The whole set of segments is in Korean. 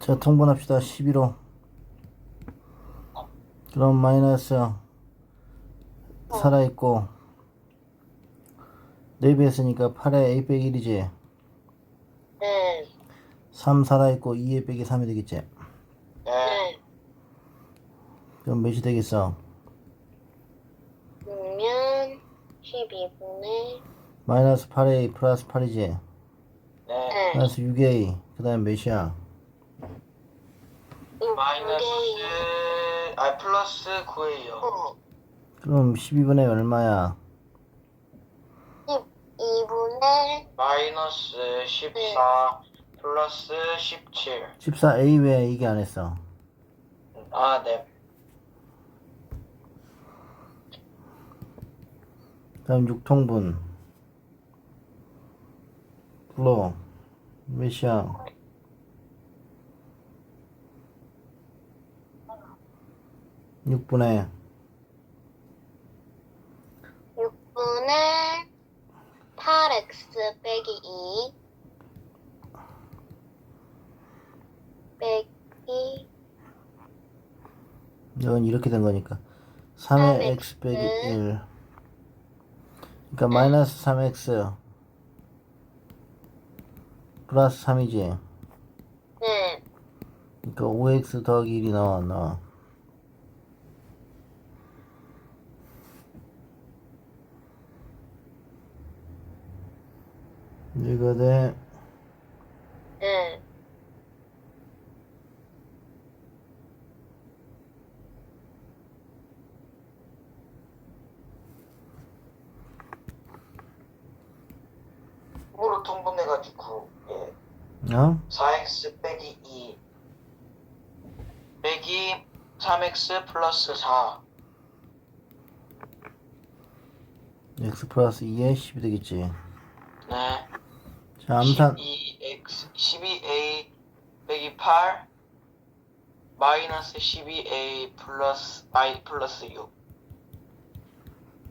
자, 통분합시다. 11호. 그럼 마이너스 살아있고 4배 했으니까 8에 A 빼기 1이지. 네. 3 살아있고 2에 빼기 3이 되겠지. 네. 네. 그럼 몇이 되겠어? 그러면 12분의 마이너스 8A 플러스 8이지. 네. 네. 마이너스 6A. 그 다음에 몇이야? 마이너스 아 플러스 9예요. 어. 그럼 12분의 얼마야? 12분의 마이너스 14 플러스 17. 14a 왜 이게 안 했어? 아, 네. 다음 육통분 불러 메시아 6분의 6분의 8x 빼기 2 빼기 이건 이렇게 된 거니까. 3의 x 빼기 1 그러니까 마이너스 3x 플러스 3이지. 그러니까 5x 더하기 1이 나와 안 나와 이거 돼 네. 으로 통분해가지고 예. 어? 4x 빼기 2 빼기 3x 플러스 4. x 플러스 2에 10이 되겠지 네. 자 암산 12x 12a 빼기 8 마이너스 12a 플러스 i 플러스 6.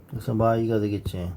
그래서 마이가 되겠지